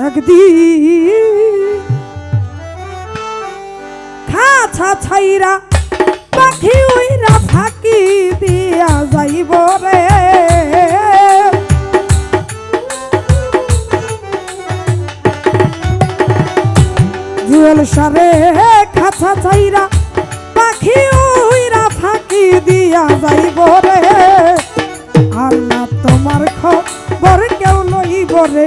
একদিন খাছা ছাইরা পাখি উইরা ফাঁকি দিয়া যাইব রে। জুয়েল সারে খাছা ছাইরা পাখি উইরা ফাঁকি দিয়া যাইব রে। আর তোমার খবর কেউ লইব রে।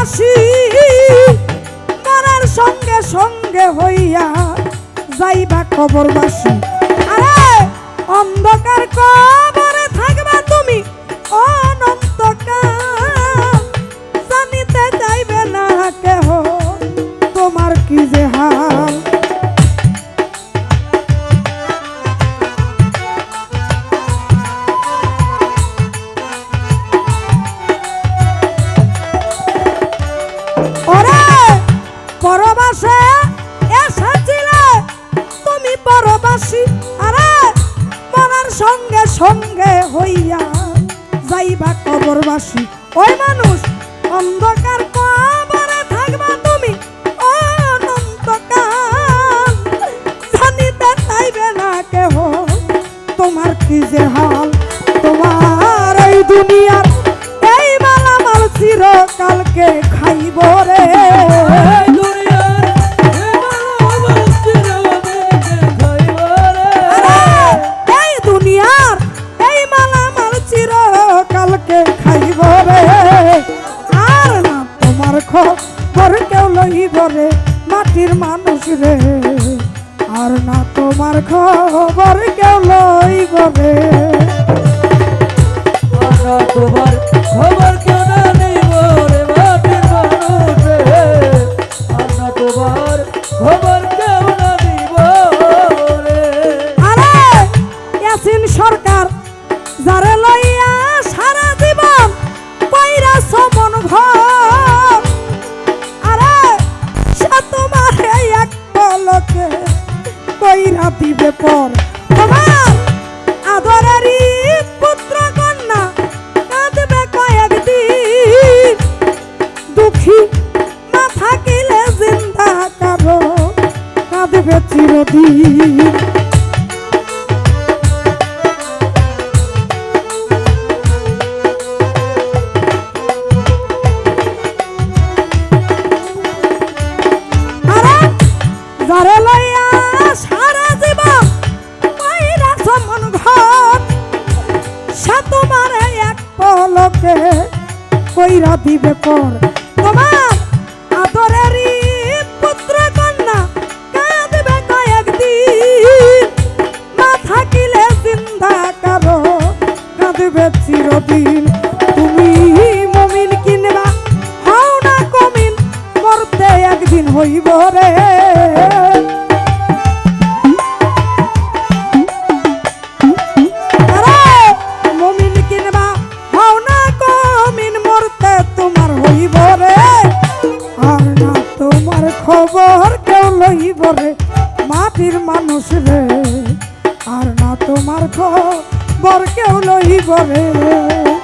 পরবাসী মরার সঙ্গে সঙ্গে হইয়া যাইবা কবরবাসী। আরে অন্ধকার কবরে থাকবা তুমি অনন্তকাল হইয়া যাইবা কবরবাসী। ওই মানুষ, অন্ধকার কবরে থাকবা তুমি, অনন্তকাল। জানিতে চাইবে না কেহ তোমার কি যে হাল। কেউ লইব রে মাটির মানুষ রে। আর না তোমার খবর কেউ লই করে তোমার খবর কইরা দিবে পর তোমার পুত্র কন্যা, কাঁদবে কয়েকদিন। থাকিলে জিন্দা কারও, কাঁদবে চিরদিন। তুমি মমিন কিনবা, হও না কমিন, মরতে একদিন হইব রে। কেউ লইব রে।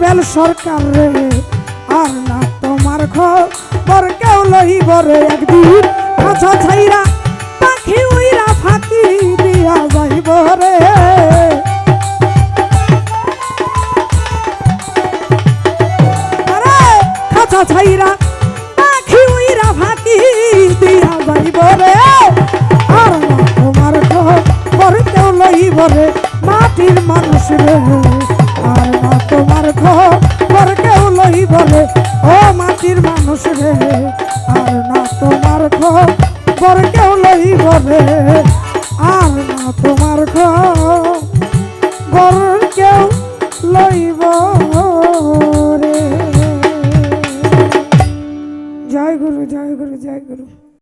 রুবেল সরকার রে। আর না তোমার খবর কেউ লইব রে একদিন। খাঁচা ছাইরা পাখি উইরা ফাঁকি দিয়া যাইব রে। খাঁচা ছাইরা পাখি উইরা ফাঁকি দিয়া যাইব রে। আর না তোমার খবর কেউ মাটির মানুষ রে। তোমার খবর কেউ লই বলে। ও মাটির মানুষ রে, আর না তোমার খবর কেউ লই বলে। আর না তোমার খবর